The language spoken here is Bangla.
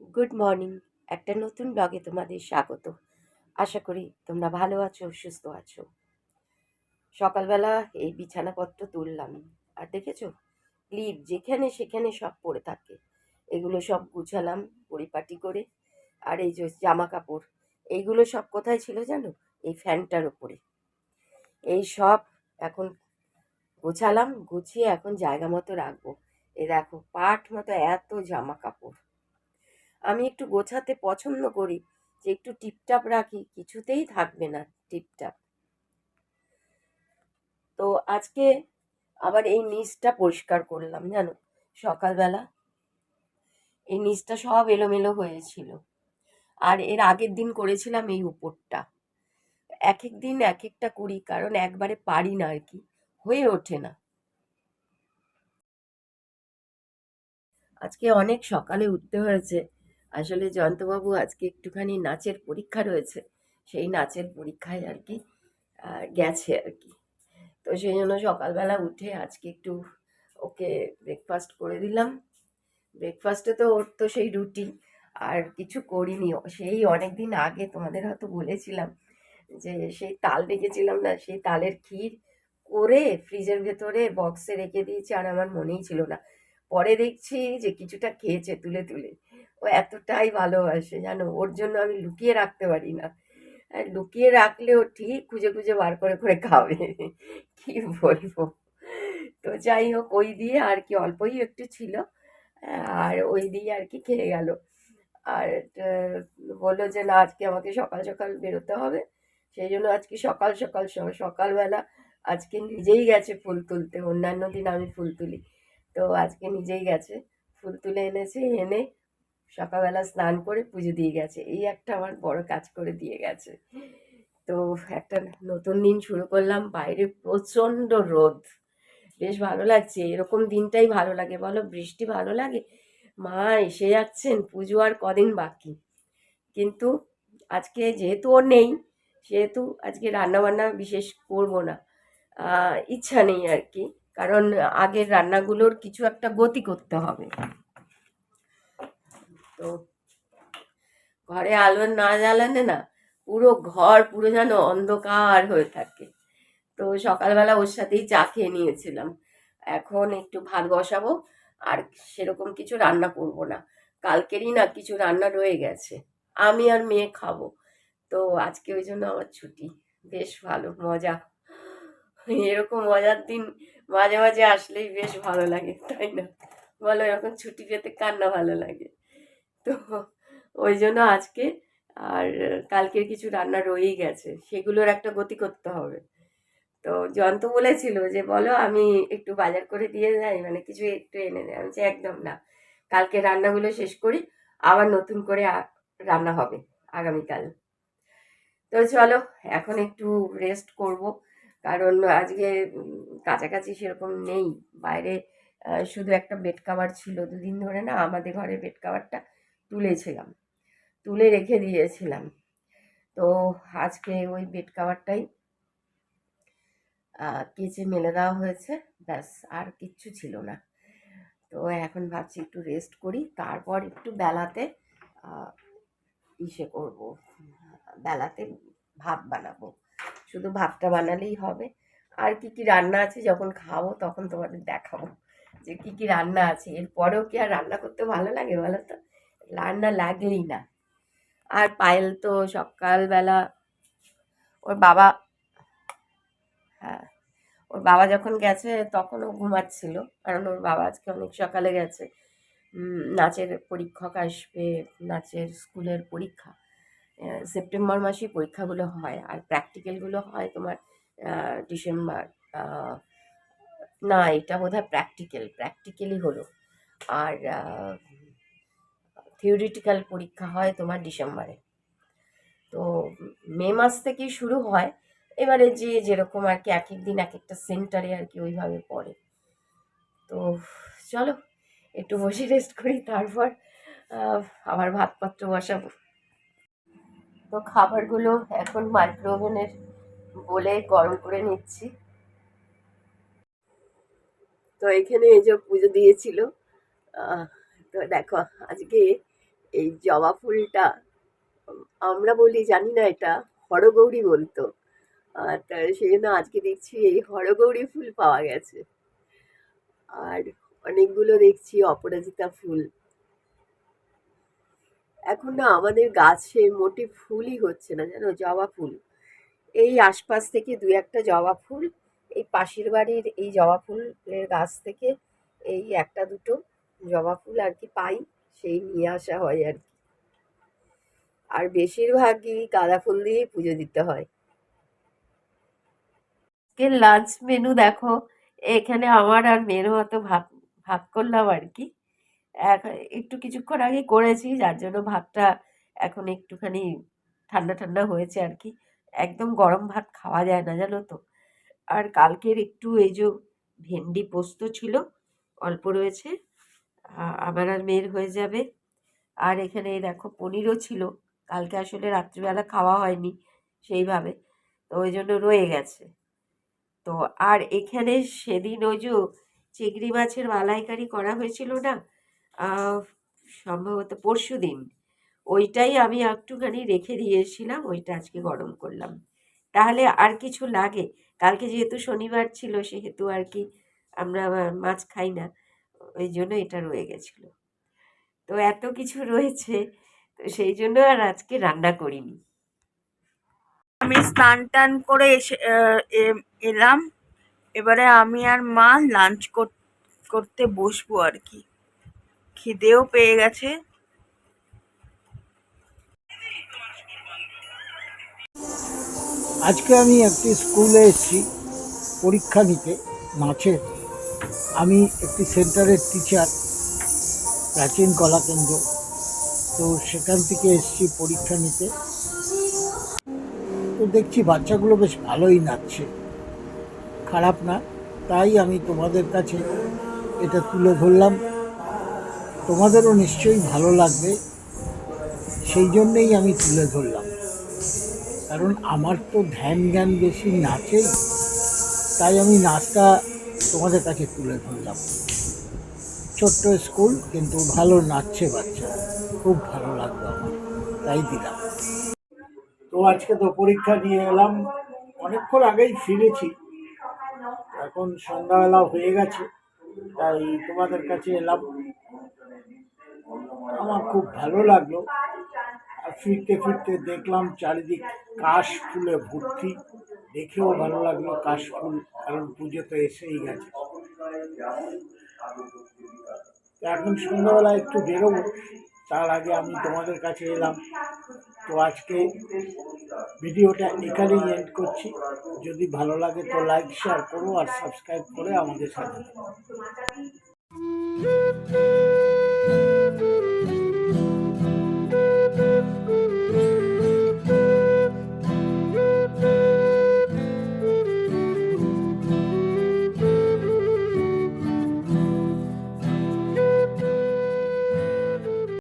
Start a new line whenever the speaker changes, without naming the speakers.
গুড মর্নিং, একটা নতুন ব্লগে তোমাদের স্বাগত। আশা করি তোমরা ভালো আছো, সুস্থ আছো। সকালবেলা এই বিছানাপত্র তুললাম। আর দেখেছ? ক্লিপ যেখানে সেখানে সব পড়ে থাকে। এগুলো সব গুছালাম পরিপাটি করে। আর এই যে জামা কাপড় এইগুলো সব কোথায় ছিল জানো? এই ফ্যানটার ওপরে এই সব এখন গোছালাম, গুছিয়ে এখন জায়গা মতো রাখব। এ দেখো, পাট মতো এত জামা কাপড় আমি একটু গোছাতে পছন্দ করি, যে একটু টিপটাপ রাখি, কিছুতেই থাকবে না টিপটাপ। তো আজকে আবার এই নিচটা পরিষ্কার করলাম, জানো? সকালবেলা এই নিচটা সব এলোমেলো হয়েছিল। আর এর আগের দিন করেছিলাম এই উপরটা। এক এক দিন এক একটা করি, কারণ একবারে পারি না আর কি, হয়ে ওঠে না। আজকে অনেক সকালে উঠতে হয়েছে আসলে জয়ন্তবাবু আজকে একটুখানি নাচের পরীক্ষা রয়েছে। সেই নাচের পরীক্ষায় আর কি গেছে আর কি। তো সেই জন্য সকালবেলা উঠে আজকে একটু ওকে ব্রেকফাস্ট করে দিলাম। ব্রেকফাস্টে তো ওর তো সেই রুটি, আর কিছু করিনি। সেই অনেক দিন আগে তোমাদের হয়তো বলেছিলাম যে সেই তাল রেখেছিলাম না, সেই তালের ক্ষীর করে ফ্রিজের ভেতরে বক্সে রেখে দিয়েছি, আর আমার মনেই ছিল না। পরে দেখছি যে কিছুটা খেয়েছে তুলে তুলে। ও এতটাই ভালোবাসে জানো, ওর জন্য আমি লুকিয়ে রাখতে পারি না। লুকিয়ে রাখলেও ঠিক খুঁজে খুঁজে বার করে করে খাবে। কি বলব? তো যাই হোক, ওই দিয়ে আর কি অল্পই একটু ছিল, আর ওই দিয়ে আর কি খেয়ে গেল। আর বলল যে না, আজকে আমাকে সকাল সকাল বেরোতে হবে। সেই জন্য আজকে সকাল সকাল সকালবেলা আজকে নিজেই গেছে ফুল তুলতে। অন্যান্য দিন আমি ফুল তুলি। তো আজকে নিজেই গেছে। ফুল তুলে এনেছে, এনে সকালবেলা স্নান করে পুজো দিয়ে গেছে। এই একটা আমার বড় কাজ করে দিয়ে গেছে। তো একটা নতুন দিন শুরু করলাম, বাইরে প্রচণ্ড রোদ। বেশ ভালো লাগছে, এরকম দিনটাই ভালো লাগে। বলো, বৃষ্টি ভালো লাগে? মা এসে যাচ্ছেন, পুজো আর কদিন বাকি। কিন্তু আজকে যেহেতু ও নেই, সেহেতু আজকে রান্নাবান্না বিশেষ করব না। ইচ্ছা নেই আর কি। কারণ আগের রান্নাগুলোর কিছু একটা গতি করতে হবে। তো ঘরে আলো না জ্বালানে না পুরো ঘর পুরো যেন অন্ধকার হয়ে থাকে। তো সকালবেলা ওর সাথেই চা খেয়ে নিয়েছিলাম। এখন একটু ভাত বসাবো আর সেরকম কিছু রান্না করব না। কালকেরই না কিছু রান্না রয়ে গেছে। আমি আর মেয়ে খাব। তো আজকে ওই জন্য আমার ছুটি। বেশ ভালো, মজা। এরকম মজার দিন মাঝে মাঝে আসলেই বেশ ভালো লাগে, তাই না? বলো, এরকম ছুটি পেতে কার না ভালো লাগে? তো ওই জন্য আজকে আর কালকের কিছু রান্না রয়েই গেছে, সেগুলোর একটা গতি করতে হবে। তো জয়ন্ত বলেছিল যে, বলো, আমি একটু বাজার করে দিয়ে যাই মানে কিছু একটু এনে দেয় আমি একদম না, কালকে রান্নাগুলো শেষ করি, আবার নতুন করে রান্না হবে আগামীকাল। তো চলো, এখন একটু রেস্ট করব। কারণ আজকে কাছাকাছি সেরকম নেই। বাইরে শুধু একটা বেড কাভার ছিল। দুদিন ধরে না আমাদের ঘরের বেড কাভারটা তুলেছিলাম। তুলে রেখে দিয়েছিলাম। তো আজকে ওই বেড কাভারটাই কেচে মেলে দেওয়া হয়েছে। ব্যাস, আর কিচ্ছু ছিল না। তো এখন ভাবছি একটু রেস্ট করি। তারপর একটু বেলাতে ইসে করব। বেলাতে ভাত বানাবো। শুধু ভাতটা বানালেই হবে। আর কি কি রান্না আছে যখন খাব তখন তোমাদের দেখাবো যে কি কি রান্না আছে। এরপরেও কি আর রান্না করতে ভালো লাগে বলো তো রান্না লাগেই না। আর পায়েল তো সকালবেলা ওর বাবা হ্যাঁ ওর বাবা যখন গেছে তখন ও ঘুমাচ্ছিল। কারণ ওর বাবা আজকে অনেক সকালে গেছে। নাচের পরীক্ষক আসবে, নাচের স্কুলের পরীক্ষা। সেপ্টেম্বর মাসেই পরীক্ষাগুলো হয়। আর প্র্যাকটিক্যালগুলো হয় তোমার ডিসেম্বর না, এটা বোধ হয় প্র্যাকটিক্যাল, প্র্যাকটিক্যালই হলো। আর থিওরিটিক্যাল পরীক্ষা হয় তোমার ডিসেম্বরে। তো মে মাস থেকেই শুরু হয়। এবারে যে যেরকম আর কি এক এক দিন এক একটা সেন্টারে আর কি ওইভাবে পড়ে। তো চলো, একটু বসে রেস্ট করি, তারপর আবার ভাতপত্র বসাবো। তো খাবারগুলো এখন মাইক্রোওভেনের বলে গরম করে নিচ্ছি। তো এখানে এই যে পুজো দিয়েছিল তো দেখো, আজকে এই জবা ফুলটা, আমরা বলি, জানি না এটা, হরগৌরী বলতো। আর সেই জন্য আজকে দেখছি এই হরগৌরী ফুল পাওয়া গেছে। আর অনেকগুলো দেখছি অপরাজিতা ফুল। এখন না আমাদের গাছে মোটে ফুলই হচ্ছে না, জানো? জবা ফুল। এই আশপাশ থেকে দু একটা জবা ফুল, এই পাশের বাড়ির এই জবা ফুলের গাছ থেকে এই একটা দুটো জবা ফুল আর কি পাই, সেই নিয়ে আসা হয় আর কি। আর বেশিরভাগই গাঁদা ফুল দিয়েই পুজো দিতে হয়। লাঞ্চ মেনু দেখো, এখানে আমার আর মেয়ের মতো ভাত ভাত করলাম আর কি। একটু কিছুক্ষণ আগে করেছি, যার জন্য ভাতটা এখন একটুখানি ঠান্ডা ঠান্ডা হয়েছে আর কি একদম গরম ভাত খাওয়া যায় না, জানো তো। আর কালকের একটু এই যে ভেন্ডি পোস্ত ছিল, অল্প রয়েছে আমার আর মেয়ের হয়ে যাবে। আর এখানে দেখো পনিরও ছিল, কালকে আসলে রাত্রিবেলা খাওয়া হয়নি সেইভাবে, তো ওই জন্য রয়ে গেছে। তো আর এখানে সেদিন ওই যে চিংড়ি মাছের মালাইকারি করা হয়েছিল না সম্ভবত পরশু দিন। ওইটাই আমি একটুখানি রেখে দিয়েছিলাম, ওইটা আজকে গরম করলাম। তাহলে আর কিছু লাগে? কালকে যেহেতু শনিবার ছিল, সেহেতু আর কি আমরা মাছ খাই না, ওই জন্য এটা রয়ে গেছিল। তো এত কিছু রয়েছে, তো সেই জন্য আর আজকে রান্না করিনি।
আমি স্নান টান করে এসে এলাম। এবারে আমি আর মা লাঞ্চ করতে বসবো আর কি। খিদেও পেয়ে গেছে।
আজকে আমি একটি স্কুলে এসেছি পরীক্ষা নিতে নাচের আমি একটি সেন্টারের টিচার প্রাচীন কলা কেন্দ্র তো সেখান থেকে এসেছি পরীক্ষা নিতে। তো দেখছি বাচ্চাগুলো বেশ ভালোই নাচছে। খারাপ না, তাই আমি তোমাদের কাছে এটা তুলে ধরলাম। তোমাদেরও নিশ্চয়ই ভালো লাগবে। সেই জন্যেই আমি তুলে ধরলাম। কারণ আমার তো ধ্যান জ্ঞান বেশি নাচেই, তাই আমি নাচটা তোমাদের কাছে তুলে ধরলাম। ছোট্ট স্কুল, কিন্তু ভালো নাচছে বাচ্চা খুব ভালো লাগল আমার। তাই দিলাম। তো আজকে তো পরীক্ষা দিয়ে এলাম অনেকক্ষণ আগেই ফিরেছি। এখন সন্ধ্যাবেলা হয়ে গেছে, তাই তোমাদের কাছে এলাম। আমার খুব ভালো লাগল। আর ফিরতে ফিরতে দেখলাম চারিদিক কাশ ফুলে ভর্তি। দেখেও ভালো লাগল কাশ ফুল, কারণ পুজো তো এসেই গেছে। এখন সন্ধ্যাবেলা একটু বেরোবো, তার আগে আমি তোমাদের কাছে এলাম। তো আজকে ভিডিওটা এখানেই এন্ড করছি। যদি ভালো লাগে তো লাইক শেয়ার করো আর সাবস্ক্রাইব করে আমাদের সাথে।